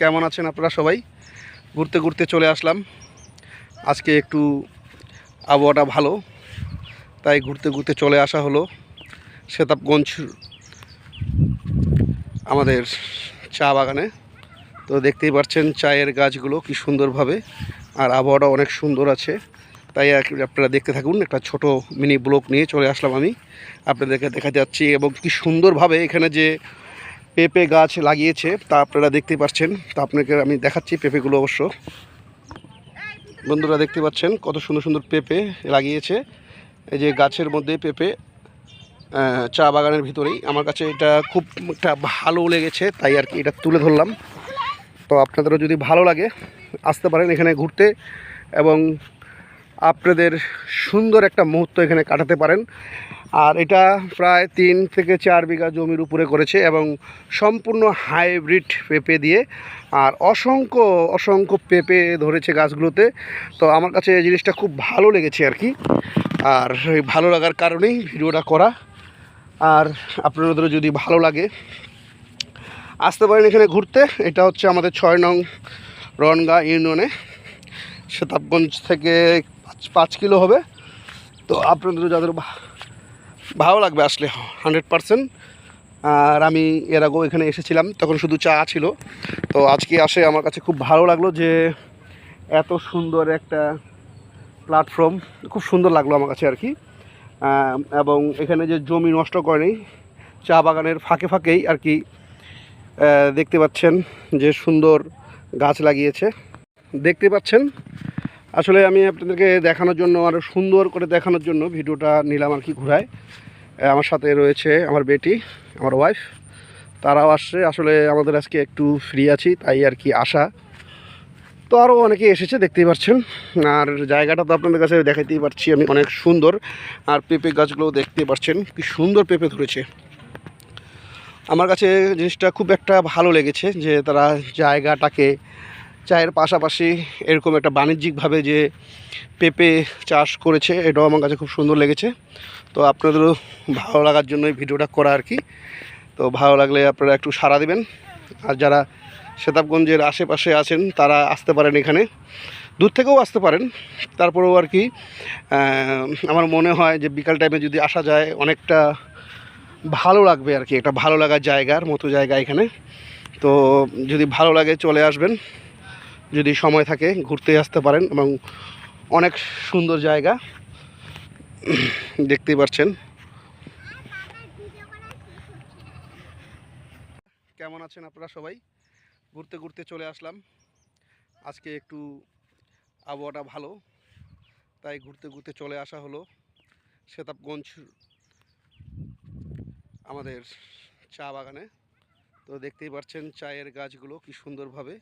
কেমন আছেন আপনারা সবাই? ঘুরতে ঘুরতে চলে আসলাম। আজকে একটু আবহাওয়াটা ভালো, তাই ঘুরতে ঘুরতে চলে আসা হলো। সেতাবগঞ্জ আমাদের চা বাগানে। তো দেখতেই পাচ্ছেন চায়ের গাছগুলো কি সুন্দরভাবে, আর আবহাওয়াটা অনেক সুন্দর আছে। তাই আপনারা দেখতে থাকুন, একটা ছোট মিনি ব্লক নিয়ে চলে আসলাম আমি। আপনাদেরকে দেখা যাচ্ছি এবং কি সুন্দরভাবে এখানে যে পেঁপে গাছ লাগিয়েছে, তা আপনারা দেখতে পাচ্ছেন। তা আপনাকে আমি দেখাচ্ছি পেঁপেগুলো অবশ্য। বন্ধুরা দেখতে পাচ্ছেন কত সুন্দর সুন্দর পেঁপে লাগিয়েছে। এই যে গাছের মধ্যে পেঁপে চা বাগানের ভিতরেই। আমার কাছে এটা খুব একটা ভালো লেগেছে, তাই আর কি এটা তুলে ধরলাম। তো আপনাদেরও যদি ভালো লাগে, আসতে পারেন এখানে ঘুরতে। এবং আপনাদের সুন্দর একটা মুহূর্ত এখানে কাটাতে পারেন। আর এটা প্রায় তিন থেকে চার বিঘা জমির উপরে করেছে এবং সম্পূর্ণ হাইব্রিড পেঁপে দিয়ে। আর অসংখ্য অসংখ্য পেঁপে ধরেছে গাছগুলোতে। তো আমার কাছে এই জিনিসটা খুব ভালো লেগেছে আর কি। আর ভালো লাগার কারণেই ভিডিওটা করা। আর আপনাদেরও যদি ভালো লাগে, আসতে পারেন এখানে ঘুরতে। এটা হচ্ছে আমাদের ছয় নং রনগা ইউনিয়নে শতাবগঞ্জ থেকে পাঁচ কিলো হবে। তো আপনাদেরও যাদের ভালো লাগবে আসলে হান্ড্রেড পারসেন্ট আর আমি এর আগেও এখানে এসেছিলাম, তখন শুধু চা ছিল। তো আজকে আসে আমার কাছে খুব ভালো লাগল যে এত সুন্দর একটা প্ল্যাটফর্ম খুব সুন্দর লাগল আমার কাছে আর কি। এবং এখানে যে জমি নষ্ট করেনি, চা বাগানের ফাঁকে ফাঁকেই আর কি দেখতে পাচ্ছেন যে সুন্দর গাছ লাগিয়েছে। দেখতে পাচ্ছেন আসলে আমি আপনাদেরকে দেখানোর জন্য আরও সুন্দর করে দেখানোর জন্য ভিডিওটা নিলাম আর কি ঘুরায়। আমার সাথে রয়েছে আমার বেটি, আমার ওয়াইফ তারাও আসছে। আসলে আমাদের আজকে একটু ফ্রি আছি, তাই আর কি আসা। তো আরও অনেকে এসেছে, দেখতেই পাচ্ছেন। আর জায়গাটা তো আপনাদের কাছে দেখাতেই পারছি, আমি অনেক সুন্দর। আর পেঁপে গাছগুলোও দেখতে পাচ্ছেন, কি সুন্দর পেঁপে ধরেছে। আমার কাছে জিনিসটা খুব একটা ভালো লেগেছে যে তারা জায়গাটাকে চায়ের পাশাপাশি এরকম একটা বাণিজ্যিকভাবে যে পেঁপে চাষ করেছে, এটাও আমার কাছে খুব সুন্দর লেগেছে। তো আপনাদেরও ভালো লাগার জন্য এই ভিডিওটা করা আর কি। তো ভালো লাগলে আপনারা একটু সাড়া দেবেন। আর যারা সেতাবগঞ্জের আশেপাশে আছেন, তারা আসতে পারেন এখানে। দূর থেকেও আসতে পারেন। তারপরেও আর কি আমার মনে হয় যে বিকাল টাইমে যদি আসা যায়, অনেকটা ভালো লাগবে আর কি। একটা ভালো লাগার জায়গার মতো জায়গা এখানে। তো যদি ভালো লাগে চলে আসবেন। যদি সময় থাকে ঘুরতে আসতে পারেন এবং অনেক সুন্দর জায়গা দেখতেই পাচ্ছেন কেমন আছেন আপনারা সবাই? ঘুরতে ঘুরতে চলে আসলাম। আজকে একটু আবহাওয়াটা ভালো, তাই ঘুরতে ঘুরতে চলে আসা হলো। সেতাবগঞ্জ আমাদের চা বাগানে। তো দেখতেই পাচ্ছেন চায়ের গাছগুলো কি সুন্দরভাবে।